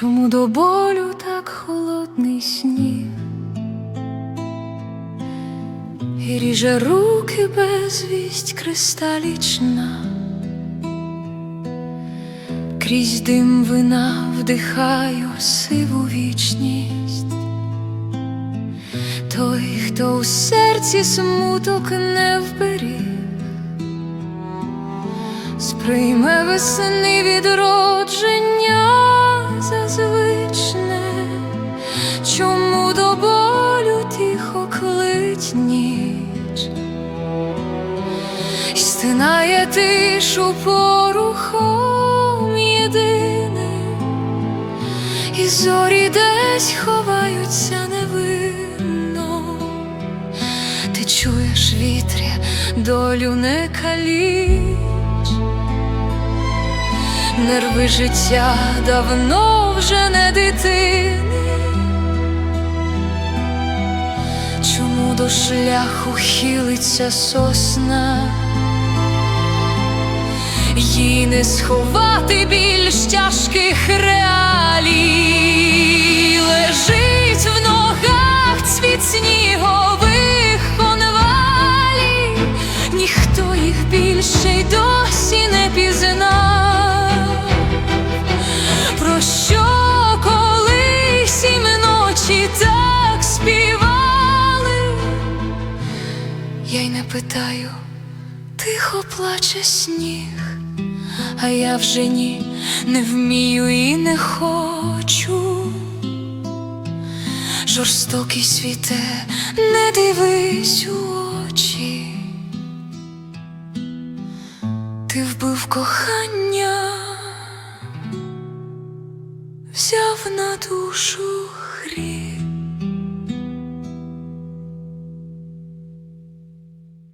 Чому до болю так холодний сніг? І ріже руки безвість кристалічна, крізь дим вина вдихаю сиву вічність. Той, хто у серці смуток не вберіг, сприйме весни відродження клить ніч, стинає тишу порухом єдиним, і зорі десь ховаються невинно. Ти чуєш вітря, долю не каліч, нерви життя давно вже не дитини. До шляху хилиться сосна? Їй не сховати більш тяжких реалій, лежить в ногах цвіт снігових конвалій, ніхто їх більше й досі не пізнав. Питаю, тихо плаче сніг, а я вже ні не вмію і не хочу. Жорстокий світе, не дивись у очі. Ти вбив кохання, взяв на душу гріх.